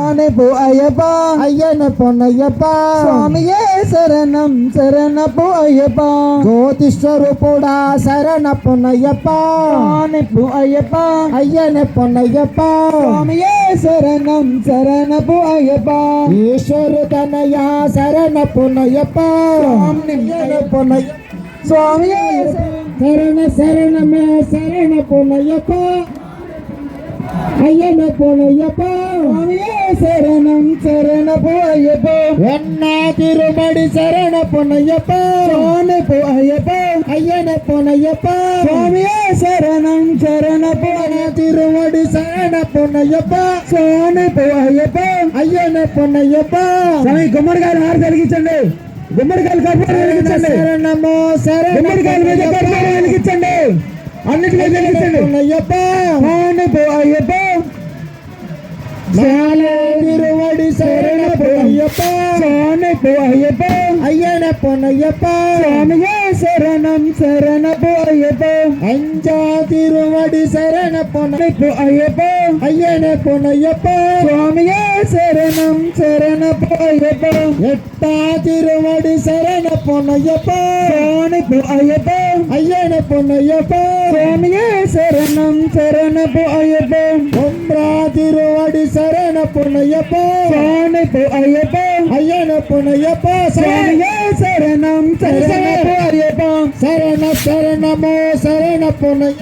ஆனைப்பு ஐயப்பா ஐயன பொன்னையப்பா சுவாமியே சரணம் சரணப்பு ஐயப்பா ஜோதிஸ்வரூபுடா சரண பொன்னையப்பா ஆனைப்பு ஐயப்பா ஐயன பொன்னையப்பா சுவாமியே சரணம் சரணப்பு ஐயப்பா ஈஸ்வரு தனயா சரண பொன்னையப்பா ஐயன பொன்னைய சுவாமியே சரண சரணமே சரண பொன்னையப்பா ஐயனை போலையப்போ சரணம் சரண போயப்போ என்ன திருமடி சரண பொன்னையப்போ சோனு போயப்போ ஐயனை போனையப்போ சுவாமியே சரணம் சரண போன திருமடி சரண பொன்னையப்போ சோனு போயப்போ ஐயனை பொன்னையப்போ சாமி குமர்கார் ஆறு தலிக்கிச்சண்டு குமர்கால் கற்பனை தலிக்கிச்சண்டு சரணமோ சரண குமர்கால் மீது கற்பனை தலிக்கிச்சண்டு అన్నిటి మీద వెలిగించండి பொன்னையப்பா சுவாமி போயப்பா சாலை திருவடி சரண பொன்னையப்பா சுவாமி போயப்பா ஐயன பொன்னையப்பா சுவாமியே சரணம் சரண போயப்பா. அஞ்சா திருவடி சரண பொன்னை போயப்பா ஐயன பொன்னையப்பா. சுவாமியே சரணம் சரண போயப்பா. எட்டா திருவடி சரண பொன்னையப்பா. சுவாமி போயப்பா ஐயன பொன்னையப்பா. சுவாமியே சரணம் சரண போயப்பா. ஒன்றா திருவடி சரண பொன்னையப்பா. சுவாமி போயப்பா ஐயன பொன்னையப்பா. சுவாமியே சரணம் சரண ஐயப்பா சரண சரணமோ சரண பொன்னைய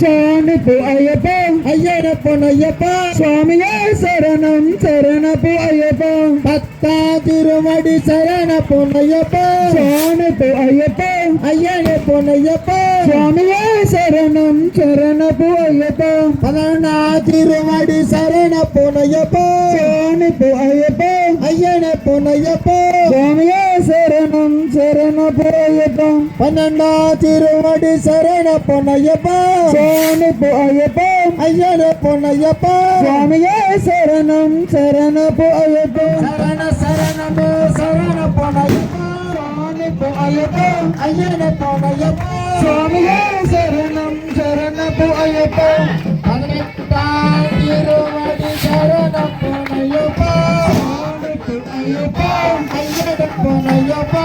சுவாமி ஐயப்பா ஐயர பொன்னையப்பா. சுவாமியே சரணம் சரண ஐயப்பா. பத்தா திருமடி சரண பொன்னையப்பா. சுவாமி ஐயப்பா ஐயன பொன்னையப்பா. சுவாமியே சரணம் சரண ஐயப்பா பதினா திருமடி சரண பொன்னையப்பா சுவாமி ஐயப்பா ஐயன பொன்னையப்பா சுவாமியே சரணம் சரண ஐயப்பா பன்னெண்டா திருவடி சரண பொன்னையப்பா சுவாமி ஐயப்பா ஐயன பொன்னையப்பா சுவாமியே சரணம் சரண ஐயப்பா சரண சரணமோ சரண பொன்னையப்பா. ஐயப்பா ஐயன பொன்னையப்பா சுவாமியே சரணம் சரண ஐயப்பா. பதினெட்டாம் திருமடி சரண பொன்னையப்பா சுவாமி ஐயப்பா. ஐயன பொன்னையப்பா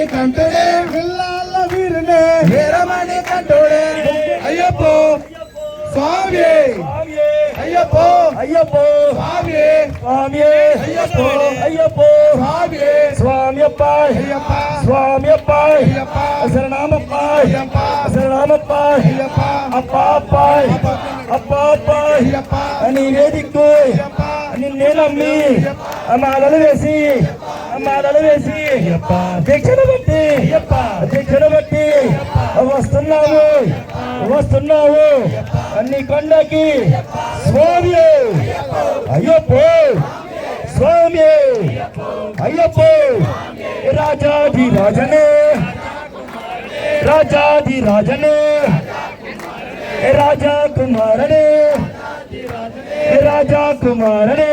వీరమణి కంటుడే విల్లాల వీరనే వీరమణి కంటుడే అయ్యప్ప స్వామి అయ్యప్ప అయ్యప్ప స్వామి స్వామి అయ్యప్ప అయ్యప్ప స్వామి స్వామియప్ప అయ్యప్ప స్వామియప్ప అయ్యప్ప శరణమప్ప అయ్యప్ప శరణమప్ప అయ్యప్ప అప్ప అప్ప అప్ప అప్ప అయ్యప్ప నీవే దిక్కు నిన్నే నమ్మి మాలలు వేసి మాలలు వేసి దీక్షణ బట్టి దీక్షణ బట్టి వస్తున్నావు వస్తున్నావు అన్ని కొండకి స్వామి అయ్యప్పో స్వామి అయ్యప్పో రాజాది రాజనే రాజాది రాజనే రాజా కుమారనే రాజా కుమారనే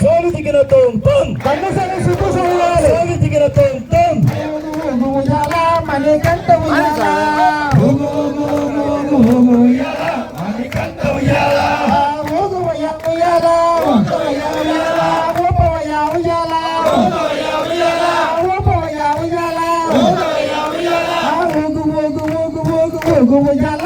సావితికి రథం తం కన్నసాని సుబ్బు సోయాలి సావితికి రథం తం ఉయాల Manikanta ఉయాల Manikanta ఉయాల Go, go, go, go.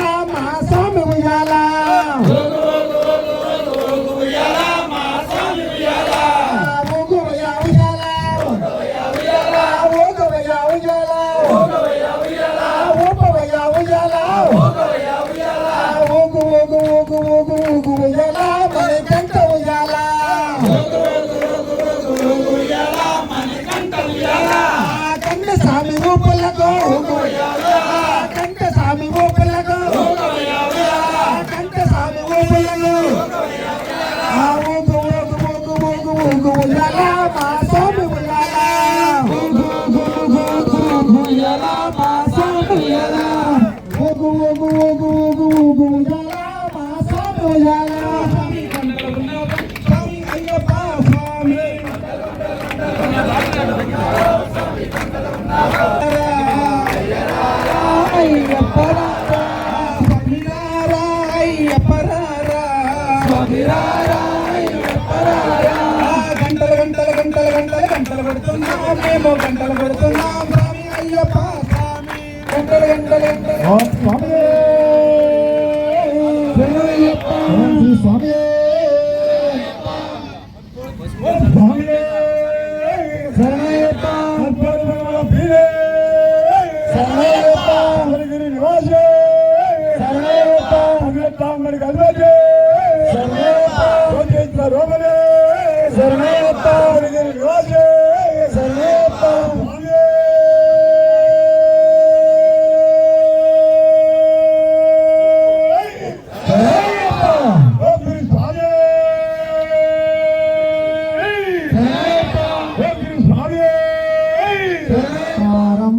రారా, అయ్యప్ప రారా. గంటలు గంటలు గంటలు గంటలు గంటలు పెడుతున్నాం మేము గంటలు పెడుతున్నాం స్వామి అయ్యప్ప స్వామి. గంటలు గంటలు గంటలు. சரணப்பா சரணப்பா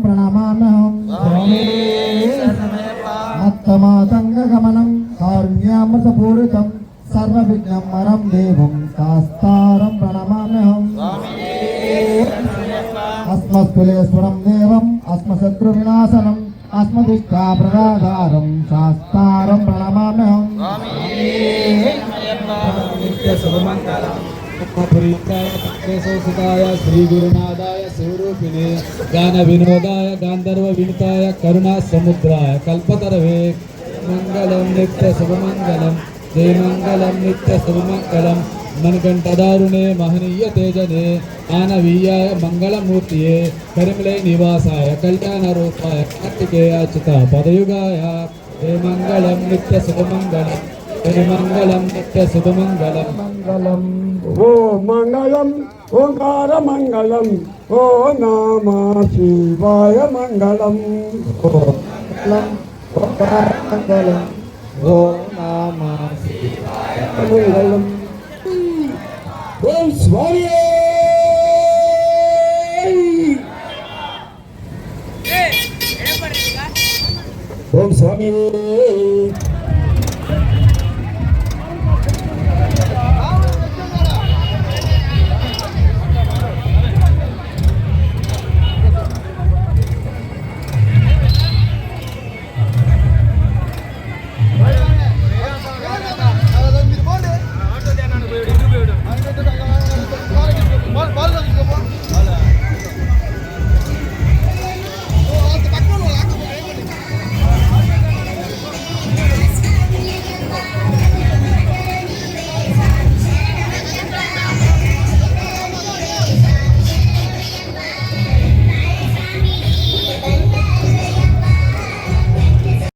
ప్రణమామ్యహం మత్తమాతంగమనం కారుణ్యామృతపూరితం సర్వవిఘ్నం వరం దేవం శాస్తారం ప్రణమామ్యహం అస్మత్కులేశ్వరం దేవం అస్మశత్రు వినాశనం అస్మదిష్టా ప్రదాధారం శాస్తారం ప్రణమామ్యహం నిత్య శుభమంగళం प्रीताय श्रीगुरुनादाय स्वरूपिणे गानविनोदाय गान्धर्वविनिताय, करुणासमुद्राय, कल्पतरवे, मङ्गलं नित्यशुभमङ्गलं जयमङ्गलं नित्यशुभमङ्गलं मणिकण्ठदारुणे, महनीय तेजने आनवीयाय मङ्गलमूर्तये करिमले निवासाय, कल्याणरूपाय कार्तिकेयाचिता पदयुगाय जयमङ्गलं नित्यशुभमङ्गलम् திருமங்கலம் நித்த சுபமங்கலம் மங்கலம் ஓ மங்களம் ஓங்கார மங்களம் ஓ நாம சிவாய மங்களம் ஓ மங்களம் ஓங்கார மங்களம் ஓ நாம சிவாய மங்களம் ஓம் சுவாமியே ஓம் சுவாமியே